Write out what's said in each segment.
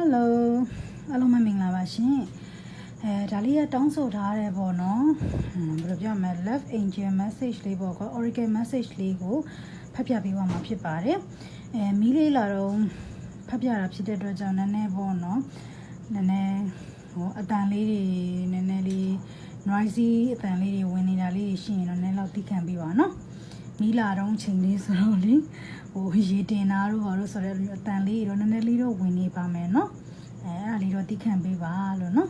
Hello အားလုံးပဲမင်္ဂလာပါရှင်အဲဒါလေးကတောင်းဆိုထားတယ်ပေါ့နော်ဟွန်းဘယ်လိုပြောမလဲ love angel message လေးပေါ့ကွာ oracle message လေးကိုဖတ်ပြပေးသွားမှာဖြစ်ပါတယ်အဲမီးလေးလာတော့ဖတ်ပြတာဖြစ်တဲ့အတွက်ကြောင့်နည်းနည်းပေါ့နော်နည်းနည်းဟိုအတန်လေးတွေနည်းနည်းလေး noisy အတန်လေးတွေဝင်နေတာလေးတွေရှိရင်တော့နည်းနည်းတော့သိခံပေးပါနော်မီလာတော့ချိန်လေးဆိုတော့လေ ဟိုရေတင်တာတို့ဘာလို့ဆိုတော့အတန်လေးတော့နည်းနည်းလေးတော့ဝင်နေပါမယ်เนาะအဲအဲ့ဒါလေးတော့သိခံပေးပါလို့เนาะ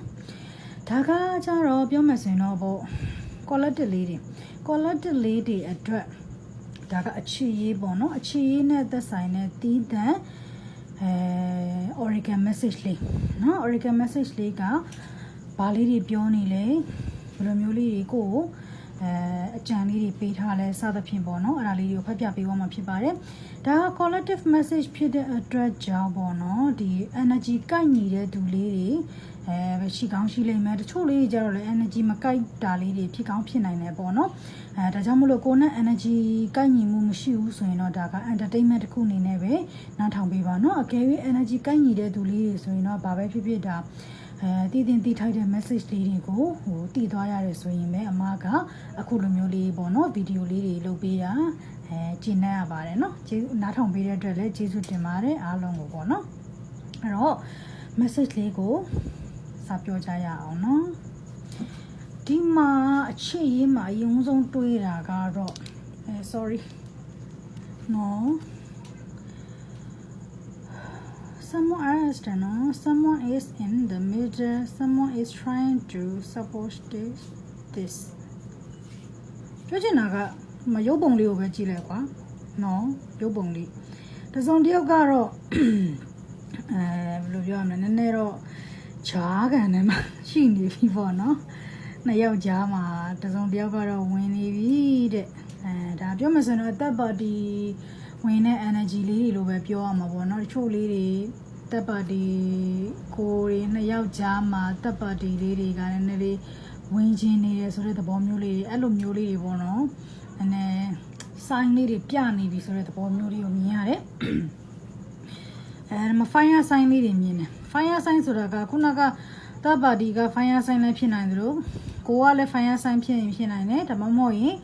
ဒါကကြတော့ပြောမှဆိုရင်တော့ပေါ့ collective လေးတွေ collective လေးတွေအတွက်ဒါကအခြေရေးပေါ့เนาะအခြေရေးနဲ့သက်ဆိုင်တဲ့တီးတန့်အဲ Oregon message လေးเนาะ Oregon message လေးကဘာလေးတွေပြောနေလဲဘယ်လိုမျိုးလေးတွေကိုကို အဲအကြံလေးတွေပေးထားလဲစသဖြင့်ပေါ့နော်အဲ့ဒါလေးတွေကိုဖတ်ပြပေးသွားမှာဖြစ်ပါတယ်ဒါက collective message ဖြစ်တဲ့အတွက်ကြောင့်ပေါ့နော်ဒီ energy ကိုက်ညီတဲ့သူလေးတွေအဲရှိကောင်းရှိလိမ့်မယ်တချို့လေးတွေကြတော့လေ energy မကိုက်တာလေးတွေဖြစ်ကောင်းဖြစ်နိုင်တယ်ပေါ့နော်အဲဒါကြောင့်မလို့ကိုယ်နဲ့ energy ကိုက်ညီမှုမရှိဘူးဆိုရင်တော့ဒါက entertainment တစ်ခုအနေနဲ့ပဲနားထောင်ပေးပါနော်အကယ်၍ energy ကိုက်ညီတဲ့သူလေးတွေဆိုရင်တော့ဘာပဲဖြစ်ဖြစ်ဒါ အဲတည်တင်တည်ထိုက်တဲ့ message လေးတွေကိုဟိုတည်သွားရတယ်ဆိုရင်ပဲအမကအခုလိုမျိုးလေးပေါ့နော်ဗီဒီယိုလေးတွေလုပ်ပေးတာအဲကျင့်နေရပါတယ်နော်ကျေးဇူးနားထောင်ပေးတဲ့အတွက်လည်းကျေးဇူးတင်ပါတယ်အားလုံးကိုပေါ့နော်အဲ့တော့ message လေးကိုစာပြောကြရအောင်နော်ဒီမှာအချစ်ရေးမှာအယုံဆုံးတွေးတာကတော့အဲ sorry no someone else don't know someone is in the middle someone is trying to support this this ပြောချင်တာကမရုပ်ပုံလေးကိုပဲကြည့်လိုက်ကွာနော်ရုပ်ပုံလေးတစ်စုံတစ်ယောက်ကတော့အဲဘယ်လိုပြောရမလဲနည်းနည်းတော့ဂျားကန်ထဲမှာရှိနေပြီပေါ့နော်နှစ်ယောက်ဂျားမှာတစ်စုံတစ်ယောက်ကတော့ဝင်နေပြီတဲ့အဲဒါပြောမှဆိုရင်တော့အသက်ပါတီဝင်တဲ့ energy လေးတွေလိုပဲပြောရမှာပေါ့နော်တချို့လေးတွေ တက်ပါတီကိုတွေနှစ်ယောက်ကြားမှာတက်ပါတီလေးတွေကလည်းနည်းနည်းလေးဝင်ချင်းနေတယ်ဆိုတဲ့သဘောမျိုးလေးတွေအဲ့လိုမျိုးလေးတွေပေါ့နော်နည်းနည်း sign လေးတွေပြနေပြီဆိုတဲ့သဘောမျိုးလေးကိုမြင်ရတယ်အဲမ fire sign လေးတွေမြင်တယ် fire sign ဆိုတာကခုနကတပ်ပါတီက fire sign လည်းဖြစ်နိုင်သလိုကိုကလည်း fire sign ဖြစ်ရင်ဖြစ်နိုင်တယ်ဒါမှမဟုတ်ရင်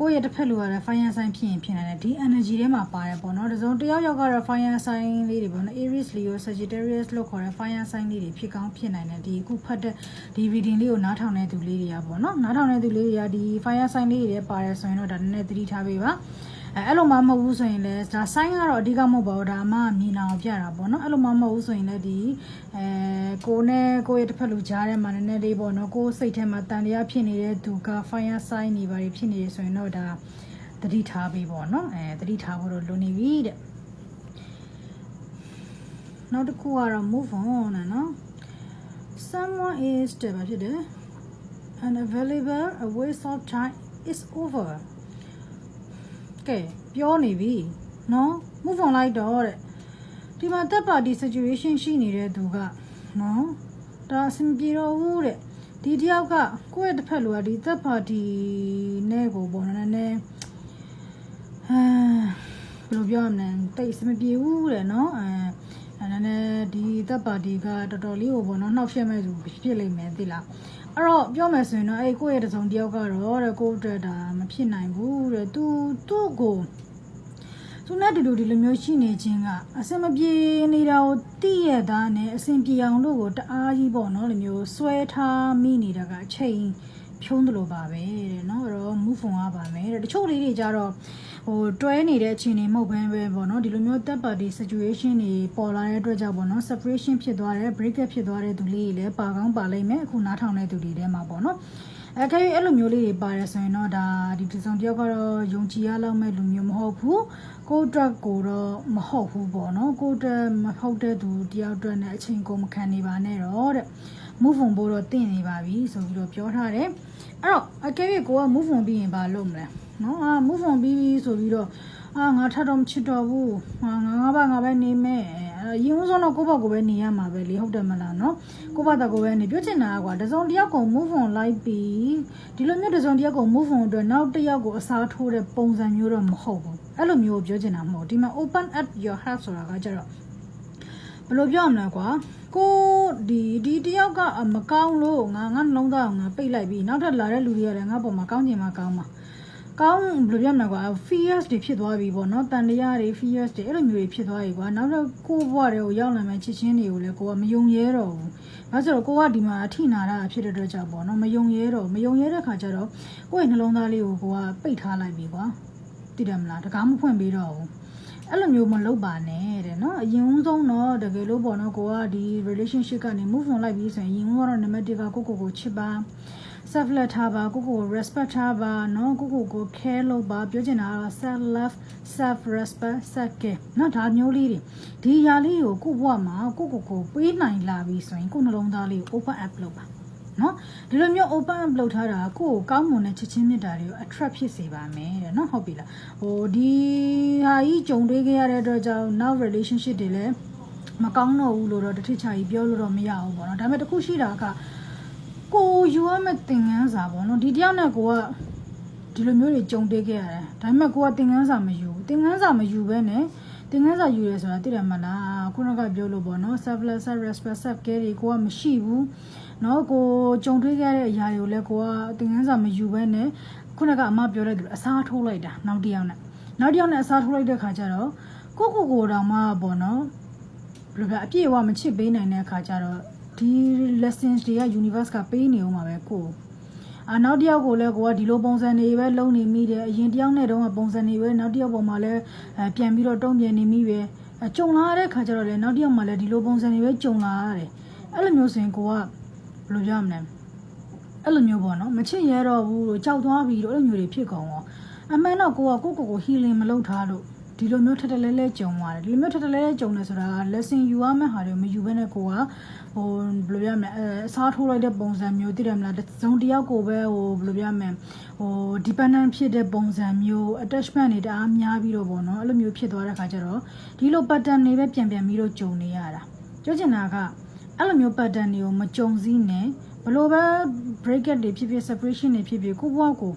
ကိုယ့်ရဲ့တစ်ဖက်လူကလည်း fire sign ဖြစ်ရင်ဖြစ်နိုင်တယ်ဒီ energy ထဲမှာပါတယ်ပေါ့နော်ဒါဆိုတယောက်ယောက်ကတော့ fire sign လေးတွေပေါ့နော် Aries Leo Sagittarius လို့ခေါ်တဲ့ fire sign လေးတွေဖြစ်ကောင်းဖြစ်နိုင်တယ်ဒီအခုဖတ်တဲ့ဒီ reading လေးကိုနားထောင်တဲ့သူလေးတွေကပေါ့နော်နားထောင်တဲ့သူလေးတွေကဒီ fire sign လေးတွေပါတယ်ဆိုရင်တော့ဒါနည်းနည်းသတိထားပေးပါ အဲအဲ့လိုမှမဟုတ်ဘူးဆိုရင်လည်းဒါ sign ကတော့အဓိကမဟုတ်ပါဘူးဒါမှမြင်အောင်ပြတာပေါ့နော်အဲ့လိုမှမဟုတ်ဘူးဆိုရင်လည်းဒီအဲကိုနဲ့ကိုရဲ့တစ်ဖက်လူကြားထဲမှာနည်းနည်းလေးပေါ့နော်ကိုစိတ်ထဲမှာတန်တရားဖြစ်နေတဲ့သူက fire sign နေပါဖြစ်နေရဆိုရင်တော့ဒါသတိထားပေးပေါ့နော်အဲသတိထားဖို့တော့လိုနေပြီတဲ့နောက်တစ်ခုကတော့ move on နော် someone is တဲ့ဘာဖြစ်တယ် unavailable a waste of time is over ကဲပြောနေပြီနော် move on လိုက်တော့တဲ့ဒီမှာတက်ပါတီ situation ရှိနေတဲ့သူကနော်ဒါအဆင်ပြေတော့ဘူးတဲ့ဒီတယောက်ကကိုယ့်ရဲ့တစ်ဖက်လူကဒီတက်ပါတီနဲ့ကိုပေါ့နော်နည်းနည်းဟမ်ဘယ်လိုပြောရမလဲတိတ်အဆင်မပြေဘူးတဲ့နော်အဲအဲနည်းနည်းဒီတက်ပါတီကတော်တော်လေးကိုပေါ့နော်နှောက်ရှက်မဲ့သူဖြစ်လိမ့်မယ်သိလား အဲ့တော့ပြောမယ်ဆိုရင်တော့အဲ့ကိုယ့်ရဲ့တစုံတယောက်ကတော့တဲ့ကိုယ့်အတွက်ဒါမဖြစ်နိုင်ဘူးတဲ့သူသူ့ကိုသူနဲ့တူတူဒီလိုမျိုးရှိနေခြင်းကအဆင်မပြေနေတာကိုသိရတာနဲ့အဆင်ပြေအောင်လို့ကိုတအားကြီးပေါ့နော်လိုမျိုးဆွဲထားမိနေတာကအချိန်ဖြုံးတယ်လို့ပါပဲတဲ့နော်အဲ့တော့ move on ရပါမယ်တဲ့တချို့လေးတွေကြတော့ ဟိုတွဲနေတဲ့အခြေအနေမဟုတ်ဘဲပဲပေါ့နော်ဒီလိုမျိုး third party situation တွေပေါ်လာတဲ့အတွက်ကြောင့်ပေါ့နော် separation ဖြစ်သွားတယ် break up ဖြစ်သွားတဲ့သူလေးတွေလည်းပါကောင်းပါလိမ့်မယ်အခုနားထောင်တဲ့သူတွေထဲမှာပေါ့နော်အဲခဲအဲ့လိုမျိုးလေးတွေပါတယ်ဆိုရင်တော့ဒါဒီဒီဆောင်တယောက်ကတော့ယုံကြည်ရလောက်မဲ့လူမျိုးမဟုတ်ဘူးကိုအတွက်ကိုတော့မဟုတ်ဘူးပေါ့နော်ကိုအတွက်မဟုတ်တဲ့သူတယောက်အတွက်နဲ့အချိန်ကိုမခံနေပါနဲ့တော့တဲ့ move on ဖို့တော့တင့်နေပါပြီဆိုပြီးတော့ပြောထားတယ်အဲ့တော့အကယ်၍ကိုက move on ပြီးရင်ဘာလုပ်မလဲ နော်အာ move on ပြီးပြီဆိုပြီးတော့အာငါထပ်တော့မချစ်တော့ဘူးငါငါဘာငါပဲနေမယ်အဲရင်ဦးဆုံးတော့ကိုယ့်ဘက်ကိုပဲနေရမှာပဲလေဟုတ်တယ်မလားနော်ကိုယ့်ဘက်တော့ကိုပဲနေပြောချင်တာကွာတစုံတစ်ယောက်ကို move on လိုက်ပြီးဒီလိုမျိုးတစုံတစ်ယောက်ကို move on အတွက်နောက်တစ်ယောက်ကိုအစားထိုးတဲ့ပုံစံမျိုးတော့မဟုတ်ဘူးအဲ့လိုမျိုးပြောချင်တာမဟုတ်ဒီမှာ open up your heart ဆိုတာကကြတော့ဘယ်လိုပြောရမလဲကွာကိုဒီဒီတယောက်ကအမကောင်းလို့ငါငါနှလုံးသားကိုငါပိတ်လိုက်ပြီးနောက်ထပ်လာတဲ့လူတွေကလည်းငါပေါ်မှာကောင်းချင်မှကောင်းမှာ ကောင်းဘယ်လိုပြောမလဲကွာ fears တွေဖြစ်သွားပြီပေါ့နော်တန်တရားတွေ fears တွေအဲ့လိုမျိုးတွေဖြစ်သွားပြီကွာနောက်တော့ကိုယ့်ဘဝတွေကိုရောက်လာမယ့်ချစ်ချင်းတွေကိုလည်းကိုကမယုံရဲတော့ဘူးနောက်ကျတော့ကိုကဒီမှာအထိနာတာဖြစ်တဲ့အတွက်ကြောင့်ပေါ့နော်မယုံရဲတော့မယုံရဲတဲ့ခါကျတော့ကိုယ့်ရဲ့နှလုံးသားလေးကိုကိုကပိတ်ထားလိုက်ပြီကွာသိတယ်မလားတကားမဖွင့်ပေးတော့ဘူးအဲ့လိုမျိုးမလုပ်ပါနဲ့တဲ့နော်အရင်ဦးဆုံးတော့တကယ်လို့ပေါ့နော်ကိုကဒီ relationship ကနေ move on လိုက်ပြီးဆိုရင်အရင်ကတော့ number 1ကကိုကိုကိုချစ်ပါ self love ထားပါကိုကို respect ထားပါနော်ကိုကိုကို care လုပ်ပါပြောချင်တာကတော့ self love self respect self care နော်ဒါမျိုးလေးတွေဒီຢာလေးကိုကိုဘဝမှာကိုကိုကိုပေးနိုင်လာပြီဆိုရင်ကိုနှလုံးသားလေးကို open up လုပ်ပါနော်ဒီလိုမျိုး open up လုပ်ထားတာကိုယ်ကောင်းမွန်တဲ့ချစ်ချင်းမြတ်တာတွေကို attract ဖြစ်စေပါမယ်တဲ့နော်ဟုတ်ပြီလားဟိုဒီဟာကြီးကြုံတွေ့ခဲ့ရတဲ့အတွက်ကြောင့် now relationship တွေလည်းမကောင်းတော့ဘူးလို့တော့တထစ်ချာကြီးပြောလို့တော့မရဘူးပေါ့နော်ဒါပေမဲ့တခုရှိတာက ကိုယူရမယ့်သင်ခန်းစာပေါ့နော်ဒီတယောက်နဲ့ကိုကဒီလိုမျိုးတွေကြုံတွေ့ခဲ့ရတယ်ဒါပေမဲ့ကိုကသင်ခန်းစာမယူဘူးသင်ခန်းစာမယူဘဲနဲ့သင်ခန်းစာယူရဲဆိုတာသိတယ်မလားခုနကပြောလို့ပေါ့နော် self love self respect self care တွေကိုကမရှိဘူးနော်ကိုကြုံတွေ့ခဲ့တဲ့အရာတွေကိုလည်းကိုကသင်ခန်းစာမယူဘဲနဲ့ခုနကအမပြောတဲ့သူအစားထိုးလိုက်တာနောက်တစ်ယောက်နဲ့နောက်တစ်ယောက်နဲ့အစားထိုးလိုက်တဲ့ခါကျတော့ကိုကိုကိုတောင်မှပေါ့နော်ဘယ်လိုလဲအပြည့်အဝမချစ်ပေးနိုင်တဲ့ခါကျတော့ ဒီ lessons တွေက universe ကပေးနေအောင်ပါပဲကိုအာနောက်တစ်ယောက်ကိုလည်းကိုကဒီလိုပုံစံတွေပဲလုံနေမိတယ်အရင်တစ်ယောက်နဲ့တုန်းကပုံစံတွေပဲနောက်တစ်ယောက်ပေါ်မှာလည်းအဲပြန်ပြီးတော့တုံ့ပြန်နေမိပဲအကြုံလာတဲ့ခါကျတော့လေနောက်တစ်ယောက်မှလည်းဒီလိုပုံစံတွေပဲကြုံလာရတယ်အဲ့လိုမျိုးဆိုရင်ကိုကဘယ်လိုပြောမလဲအဲ့လိုမျိုးပေါ့နော်မချစ်ရတော့ဘူးလို့ကြောက်သွားပြီလို့အဲ့လိုမျိုးတွေဖြစ်ကုန်ရောအမှန်တော့ကိုကကိုကိုကို healing မလုပ်ထားလို့ ဒီလိုမျိုးထက်ထလဲလဲကြုံသွားတယ်ဒီလိုမျိုးထက်ထလဲလဲကြုံတယ်ဆိုတာက lesson ယူရမယ့်ဟာတွေမယူဘဲနဲ့ကိုကဟိုဘယ်လိုပြောမလဲအဲအစားထိုးလိုက်တဲ့ပုံစံမျိုးသိတယ်မလားတစ်စုံတစ်ယောက်ကိုပဲဟိုဘယ်လိုပြောမလဲဟို dependent ဖြစ်တဲ့ပုံစံမျိုး attachment တွေတအားများပြီးတော့ပေါ့နော်အဲ့လိုမျိုးဖြစ်သွားတဲ့ခါကျတော့ဒီလို pattern တွေပဲပြန်ပြန်ပြီးတော့ကြုံနေရတာပြောချင်တာကအဲ့လိုမျိုး pattern တွေကိုမကြုံစည်းနဲ့ဘလို့ပဲ break up တွေဖြစ်ဖြစ် separation တွေဖြစ်ဖြစ်ကိုယ့်ဘဝကို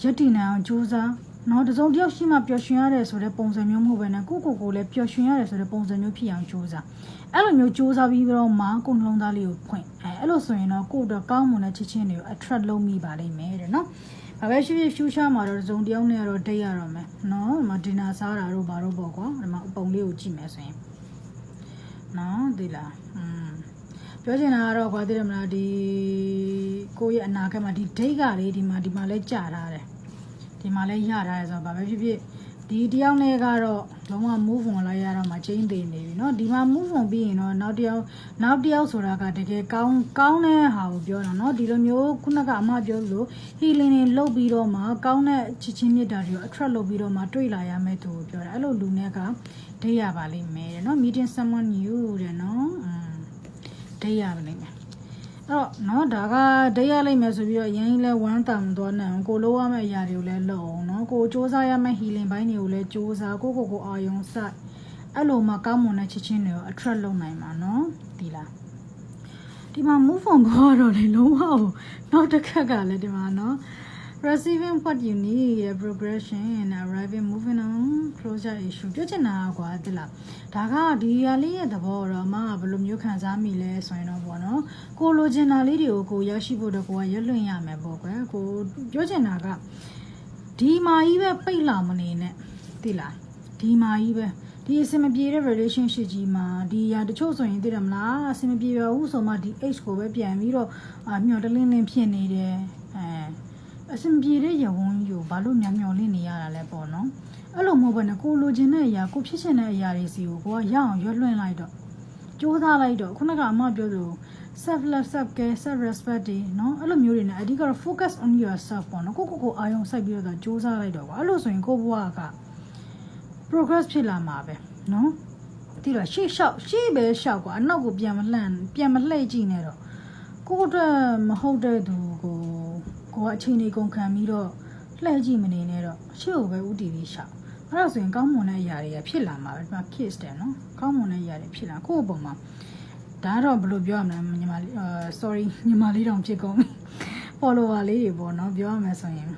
ရက်တည်နိုင်အောင်ကြိုးစား နော်တစုံတစ်ယောက်ရှိမှပျော်ရွှင်ရတယ်ဆိုတဲ့ပုံစံမျိုးမဟုတ်ဘဲနဲ့ကိုယ့်ကိုယ်ကိုလည်းပျော်ရွှင်ရတယ်ဆိုတဲ့ပုံစံမျိုးဖြစ်အောင်ကြိုးစားအဲ့လိုမျိုးကြိုးစားပြီးတော့မှကိုယ်နှလုံးသားလေးကိုဖွင့်အဲအဲ့လိုဆိုရင်တော့ကိုယ့်တော့ကောင်းမွန်တဲ့ချစ်ချင်းတွေကို attract လုပ်မိပါလိမ့်မယ်တဲ့နော်ဘာပဲရှိဖြစ် future မှာတော့တစုံတစ်ယောက်နဲ့တော့ဒိတ်ရတော့မယ်နော်ဒီမှာ dinner စားတာတို့ဘာတို့ပေါ့ကွာဒီမှာအပုံလေးကိုကြည့်မယ်ဆိုရင်နော်ဒီလားอืมပြောချင်တာကတော့ကွာသိတယ်မလားဒီကိုယ့်ရဲ့အနာဂတ်မှာဒီ date ကလေဒီမှာဒီမှာလဲကြာထားတယ် ဒီမှာလဲရထားတယ်ဆိုတော့ဘာပဲဖြစ်ဖြစ်ဒီတယောက်နဲ့ကတော့လုံးဝ move on လိုက်ရတော့မှချင်းသေးနေပြီเนาะဒီမှာ move on ပြီးရင်တော့နောက်တစ်ယောက်နောက်တစ်ယောက်ဆိုတာကတကယ်ကောင်းကောင်းတဲ့ဟာကိုပြောတာเนาะဒီလိုမျိုးခုနကအမပြောလို့ healing တွေလုပ်ပြီးတော့မှကောင်းတဲ့ချစ်ချင်းမြတ်တာတွေကို attract လုပ်ပြီးတော့မှတွေ့လာရမယ့်သူကိုပြောတာအဲ့လိုလူနဲ့ကဒိတ်ရပါလိမ့်မယ်တဲ့เนาะ meeting someone new တဲ့เนาะอืมဒိတ်ရပါလိမ့်မယ် အဲ့တော့နော်ဒါကဒိတ်ရလိုက်မယ်ဆိုပြီးတော့ရန်ကြီးလဲဝမ်းတန်သွားနိုင်အောင်ကိုလိုရမယ့်အရာတွေကိုလဲလုပ်အောင်နော်ကိုစ조사ရမယ့် healing ဘိုင်းတွေကိုလဲစ조사ကိုကိုကိုအာယုံစိုက်အဲ့လိုမှကောင်းမွန်တဲ့ချစ်ချင်းတွေကို attract လုပ်နိုင်မှာနော်ဒီလားဒီမှာ move on ကတော့လေလုံးဝနောက်တစ်ခက်ကလည်းဒီမှာနော် receiving what you need the progression and arriving moving on closure issue ပြောချင်တာကွာတိလားဒါကဒီရလေးရဲ့သဘောတော့မကဘယ်လိုမျိုးခံစားမိလဲဆိုရင်တော့ပေါ့နော်ကိုလိုချင်တာလေးတွေကိုကိုရရှိဖို့တော့ကိုကရွတ်လွင့်ရမယ်ပေါ့ကွယ်ကိုပြောချင်တာကဒီမာကြီးပဲပိတ်လာမနေနဲ့တိလားဒီမာကြီးပဲဒီအစင်မပြေတဲ့ relationship ကြီးမှာဒီຢာတချို့ဆိုရင်သိတယ်မလားအစင်မပြေပါဘူးဆိုမှဒီ age ကိုပဲပြန်ပြီးတော့အာမျောတလင်းလင်းဖြစ်နေတယ်အဲ အစင်ပြေတဲ့ရဝန်းကြီးကိုဘာလို့များမျောလင့်နေရတာလဲပေါ့နော်အဲ့လိုမဟုတ်ဘဲနဲ့ကိုလိုချင်တဲ့အရာကိုဖြစ်ချင်တဲ့အရာတွေစီကိုကိုကရအောင်ရွတ်လွှင့်လိုက်တော့ကြိုးစားလိုက်တော့ခုနကအမပြောသလို self love self care self respect တွေเนาะအဲ့လိုမျိုးတွေနဲ့အဓိကတော့ focus on yourself ပေါ့နော်ကိုကိုကိုအာရုံစိုက်ပြီးတော့ကြိုးစားလိုက်တော့ကွာအဲ့လိုဆိုရင်ကိုဘဝက progress ဖြစ်လာမှာပဲเนาะဒီတော့ရှေ့လျှောက်ရှေ့ပဲလျှောက်ကွာအနောက်ကိုပြန်မလှမ်းပြန်မလှည့်ကြည့်နဲ့တော့ကိုယ့်အတွက်မဟုတ်တဲ့သူ ကိုကိုကအချိန်လေးကုန်ခံပြီးတော့လှည့်ကြည့်မနေနဲ့တော့ရှေ့ကိုပဲဥတီပြီးလျှောက်အဲ့ဒါဆိုရင်ကောင်းမွန်တဲ့အရာတွေကဖြစ်လာမှာပဲဒီမှာ kiss တယ်နော်ကောင်းမွန်တဲ့အရာတွေဖြစ်လာကိုယ့်အပေါ်မှာဒါတော့ဘယ်လိုပြောရမလဲညီမလေးအာ sorry ညီမလေးတောင်ဖြစ်ကုန်ပြီ follower လေးတွေပေါ့နော်ပြောရမယ်ဆိုရင်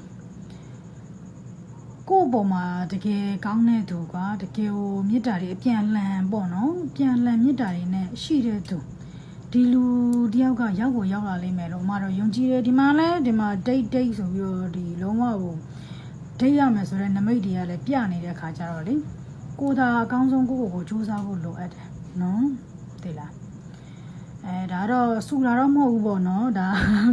ကိုယ့်အပေါ်မှာတကယ်ကောင်းတဲ့သူကတကယ်ဟိုမေတ္တာတွေအပြန်လှန်ပေါ့နော်ပြန်လှန်မေတ္တာတွေနဲ့ရှိတဲ့သူ ဒီလူတယောက်ကရောက်ကိုရောက်လာလိမ့်မယ်လို့အမတော့ယုံကြည်တယ်ဒီမှာလဲဒီမှာ date date ဆိုပြီးတော့ဒီလုံးဝဟို date ရမယ်ဆိုတော့နမိတ်တွေကလည်းပြနေတဲ့ခါကျတော့လေကိုသာအကောင်းဆုံးကိုယ့်ကိုယ်ကိုစူးစမ်းဖို့လိုအပ်တယ်နော်သိလား အဲဒါတော့စူတာတော့မဟုတ်ဘူးပေါ့နော်ဒါ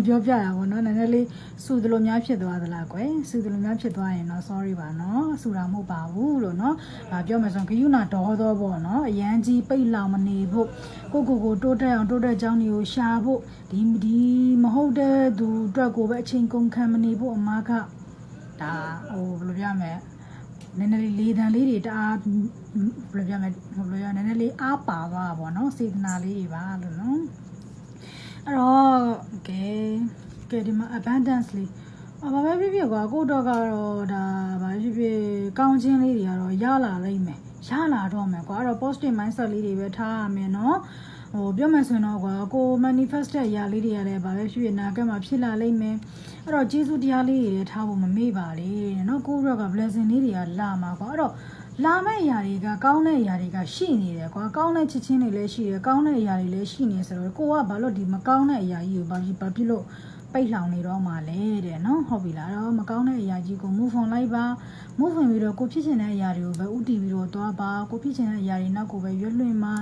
ပြောပြတာပေါ့နော်နည်းနည်းလေးစူသလိုများဖြစ်သွားသလားကွယ်စူသလိုများဖြစ်သွားရင်တော့ sorry ပါနော်စူတာမဟုတ်ပါဘူးလို့နော်ဒါပြောမယ်ဆိုရင်ဂယုဏဒေါ်သောပေါ့နော်အရန်ကြီးပိတ်လောင်မနေဖို့ကိုကိုကိုတိုးတက်အောင်တိုးတက်ကြောင်းတွေကိုရှာဖို့ဒီဒီမဟုတ်တဲ့သူအတွက်ကိုပဲအချိန်ကုန်ခံမနေဖို့အမားကဒါဟိုဘယ်လိုပြောမလဲ နည်းနည်းလေးလေးတန်လေးတွေတအားဘယ်လိုပြောမလဲဟိုဘယ်လိုပြောနည်းနည်းလေးအားပါသွားတာပေါ့နော်စေတနာလေးတွေပါလို့နော်အဲ့တော့ကဲကဲဒီမှာ abundance လေးအဘာပဲဖြစ်ဖြစ်ကွာကိုတော့ကတော့ဒါဘာဖြစ်ဖြစ်ကောင်းခြင်းလေးတွေကတော့ရလာလိမ့်မယ်ရလာတော့မယ်ကွာအဲ့တော့ positive mindset လေးတွေပဲထားရမယ်နော် ဟိုပြောမယ်ဆိုရင်တော့ကွာကို manifest တဲ့အရာလေးတွေကလည်းဘာပဲဖြစ်ဖြစ်နာကမှာဖြစ်လာလိမ့်မယ်အဲ့တော့ကျေးဇူးတရားလေးတွေလည်းထားဖို့မမေ့ပါလေတဲ့နော်ကိုရောက blessing လေးတွေကလာမှာကွာအဲ့တော့လာမယ့်အရာတွေကကောင်းတဲ့အရာတွေကရှိနေတယ်ကွာကောင်းတဲ့ချစ်ချင်းတွေလည်းရှိတယ်ကောင်းတဲ့အရာတွေလည်းရှိနေဆိုတော့ကိုကဘာလို့ဒီမကောင်းတဲ့အရာကြီးကိုဘာဖြစ်ဘာဖြစ်လို့ပိတ်လောင်နေတော့မှလဲတဲ့နော်ဟုတ်ပြီလားအဲ့တော့မကောင်းတဲ့အရာကြီးကို move on လိုက်ပါ move on ပြီးတော့ကိုဖြစ်ချင်တဲ့အရာတွေကိုပဲဥတည်ပြီးတော့သွားပါကိုဖြစ်ချင်တဲ့အရာတွေနောက်ကိုပဲရွတ်လွှင့်ပါ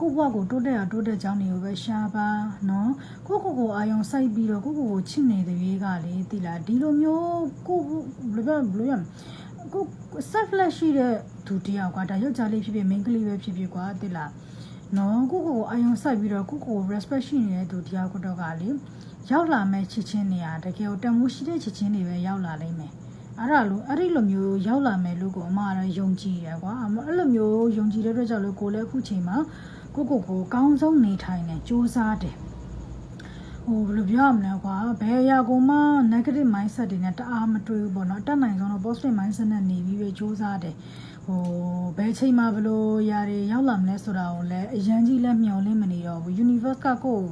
ကိုဘွားကိုတိုးတက်အောင်တိုးတက်ကြောင်းတွေကိုပဲရှာပါနော်ကိုကိုကိုအာယုံစိုက်ပြီးတော့ကိုကိုကိုချစ်နေတဲ့ရွေးကလေတိလားဒီလိုမျိုးကိုဘယ်လိုဘယ်လိုရမလဲကို selfless ရှိတဲ့သူတယောက်ကဒါယောက်ျားလေးဖြစ်ဖြစ်မိန်းကလေးပဲဖြစ်ဖြစ်ကွာတိလားနော်ကိုကိုကိုအာယုံစိုက်ပြီးတော့ကိုကိုကို respect ရှိနေတဲ့သူတယောက်ကတော့ကလေရောက်လာမဲ့ချစ်ချင်းနေရတကယ်ကိုတန်ဖိုးရှိတဲ့ချစ်ချင်းတွေပဲရောက်လာလိမ့်မယ်အဲ့ဒါလို့အဲ့ဒီလိုမျိုးရောက်လာမယ်လို့ကိုအမကတော့ယုံကြည်တယ်ကွာအမအဲ့လိုမျိုးယုံကြည်တဲ့အတွက်ကြောင့်လို့ကိုလည်းအခုချိန်မှာ ကိုကိုကိုကောင်းဆုံးနေထိုင်နေစူးစမ်းတယ်ဟိုဘယ်လိုပြောရမလဲကွာဘယ်အရာကိုမှ negative mindset တွေနဲ့တအားမတွေးဘူးပေါ့နော်အတက်နိုင်ဆုံးတော့ positive mindset နဲ့နေပြီးပဲစူးစမ်းတယ်ဟိုဘယ်ချိန်မှဘယ်လိုຢာတွေရောက်လာမလဲဆိုတာကိုလည်းအရန်ကြီးလက်မျောလင့်မနေတော့ဘူး universe ကကိုယ်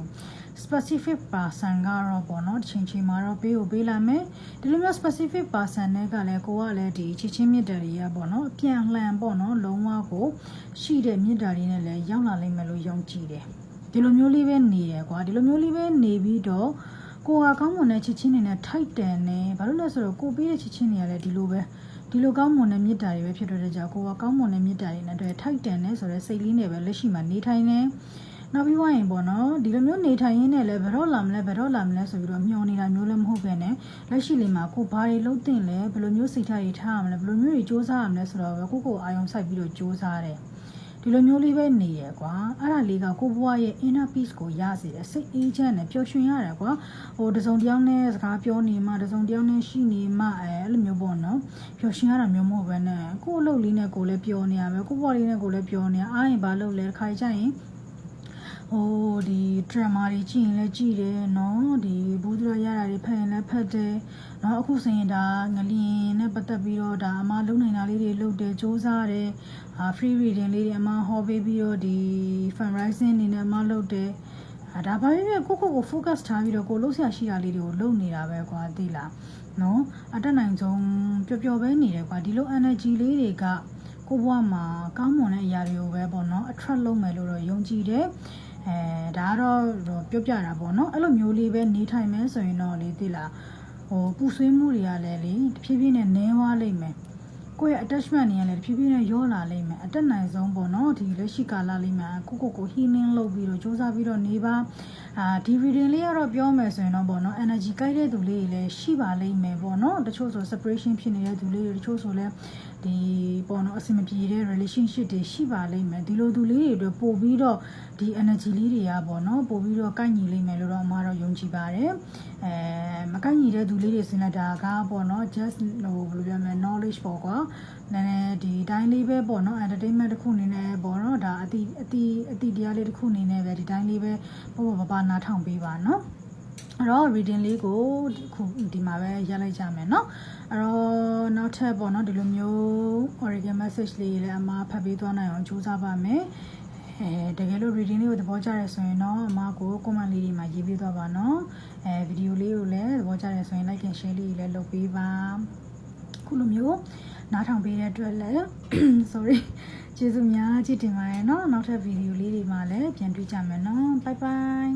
specific person ကတော့ပေါ့နော်တစ်ချိန်ချိန်မှာတော့ပေးကိုပေးလာမယ်ဒီလိုမျိုး specific person တွေကလည်းကိုကလည်းဒီချစ်ချင်းမြတ်တာတွေကပေါ့နော်အပြန်လှန်ပေါ့နော်လုံးဝကိုရှိတဲ့မြတ်တာတွေနဲ့လည်းရောက်လာလိမ့်မယ်လို့ယုံကြည်တယ်ဒီလိုမျိုးလေးပဲနေရကွာဒီလိုမျိုးလေးပဲနေပြီးတော့ကိုကကောင်းမွန်တဲ့ချစ်ချင်းတွေနဲ့ထိုက်တန်နေဘာလို့လဲဆိုတော့ကိုပေးတဲ့ချစ်ချင်းတွေကလည်းဒီလိုပဲဒီလိုကောင်းမွန်တဲ့မြတ်တာတွေပဲဖြစ်တဲ့ကြောင့်ကိုကကောင်းမွန်တဲ့မြတ်တာတွေနဲ့တွေ့ထိုက်တန်နေဆိုတော့စိတ်လေးနဲ့ပဲလက်ရှိမှာနေထိုင်နေ နောက်ပြီးွားရင်ပေါ့နော်ဒီလိုမျိုးနေထိုင်ရင်းနဲ့လည်းဘယ်တော့လာမလဲဘယ်တော့လာမလဲဆိုပြီးတော့မျောနေတာမျိုးလည်းမဟုတ်ပဲနဲ့လက်ရှိလေးမှာကိုဘာတွေလုပ်တင်လဲဘယ်လိုမျိုးစိတ်ထားတွေထားရမလဲဘယ်လိုမျိုးတွေစူးစမ်းရမလဲဆိုတော့ပဲကိုကိုအာယုံစိုက်ပြီးတော့စူးစမ်းတယ်ဒီလိုမျိုးလေးပဲနေရကွာအဲ့ဒါလေးကကိုဘွားရဲ့ inner peace ကိုရစေတယ်စိတ်အေးချမ်းနဲ့ပျော်ရွှင်ရတယ်ကွာဟိုတစုံတစ်ယောက်နဲ့စကားပြောနေမှတစုံတစ်ယောက်နဲ့ရှိနေမှအဲအဲ့လိုမျိုးပေါ့နော်ပျော်ရွှင်ရတာမျိုးမဟုတ်ပဲနဲ့ကို့အလုပ်လေးနဲ့ကိုလည်းပျော်နေရမယ်ကိုဘွားလေးနဲ့ကိုလည်းပျော်နေရအားရင်ဘာလုပ်လဲတစ်ခါကြရင် ဟိုဒီ drama တွေကြည့်ရင်လည်းကြည့်တယ်နော်ဒီဘူးသူရရတာတွေဖတ်ရင်လည်းဖတ်တယ်နော်အခုဆိုရင်ဒါငလျင်နဲ့ပတ်သက်ပြီးတော့ဒါအမလုံနိုင်တာလေးတွေလုပ်တယ်စူးစမ်းတယ်အာ free reading လေးတွေအမဟောပေးပြီးတော့ဒီ fundraising အနေနဲ့အမလုပ်တယ်အာဒါဘာဖြစ်ဖြစ်ကိုကိုကို focus ထားပြီးတော့ကိုလှုပ်ရှားရှိတာလေးတွေကိုလုပ်နေတာပဲကွာသိလားနော်အတက်နိုင်ဆုံးပျော်ပျော်ပဲနေတယ်ကွာဒီလို energy လေးတွေကကိုဘွားမှာကောင်းမွန်တဲ့အရာတွေကိုပဲပေါ့နော် attract လုပ်မယ်လို့တော့ယုံကြည်တယ် အဲဒါကတော့ပြောပြတာပေါ့နော်အဲ့လိုမျိုးလေးပဲနေထိုင်မယ်ဆိုရင်တော့လေသိလားဟိုပူဆွေးမှုတွေကလည်းလေတဖြည်းဖြည်းနဲ့နည်းသွားလိမ့်မယ်ကိုယ့်ရဲ့ attachment တွေကလည်းတဖြည်းဖြည်းနဲ့ရောလာလိမ့်မယ်အတက်နိုင်ဆုံးပေါ့နော်ဒီလက်ရှိကာလလေးမှာကိုကိုကို healing လုပ်ပြီးတော့စူးစမ်းပြီးတော့နေပါအာဒီ reading လေးကတော့ပြောမယ်ဆိုရင်တော့ပေါ့နော် energy ကိုက်တဲ့သူလေးတွေလည်းရှိပါလိမ့်မယ်ပေါ့နော်တချို့ဆို separation ဖြစ်နေတဲ့သူလေးတွေတချို့ဆိုလည်း ဒီပေါ့နော်အဆင်မပြေတဲ့ relationship တွေရှိပါလိမ့်မယ်ဒီလိုသူလေးတွေအတွက်ပို့ပြီးတော့ဒီ energy လေးတွေကပေါ့နော်ပို့ပြီးတော့ကိုက်ညီလိမ့်မယ်လို့တော့အမတော့ယုံကြည်ပါတယ်အဲမကိုက်ညီတဲ့သူလေးတွေစင်လက်တာကပေါ့နော် just ဟိုဘယ်လိုပြောမလဲ knowledge ပေါ့ကွာနည်းနည်းဒီတိုင်းလေးပဲပေါ့နော် entertainment တစ်ခုအနေနဲ့ပေါ့နော်ဒါအတိအတိအတိတရားလေးတစ်ခုအနေနဲ့ပဲဒီတိုင်းလေးပဲပေါ့ပေါ့ပါပါနားထောင်ပေးပါနော် အဲ့တော့ reading လေးကိုခုဒီမှာပဲရလိုက်ကြမယ်เนาะအဲ့တော့နောက်ထပ်ပေါ့เนาะဒီလိုမျိုး Oregon message လေးလည်းအမဖတ်ပေးသွားနိုင်အောင်ကြိုးစားပါမယ်အဲတကယ်လို့ reading လေးကိုသဘောကျတယ်ဆိုရင်တော့အမကို comment လေးတွေမှာရေးပေးသွားပါเนาะအဲဗီဒီယိုလေးကိုလည်းသဘောကျတယ်ဆိုရင် like and share လေးတွေလည်းလုပ်ပေးပါခုလိုမျိုးနားထောင်ပေးတဲ့အတွက်လည်း sorry ကျေးဇူးများကြီးတင်ပါတယ်เนาะနောက်ထပ်ဗီဒီယိုလေးတွေမှာလည်းပြန်တွေ့ကြမယ်เนาะ bye bye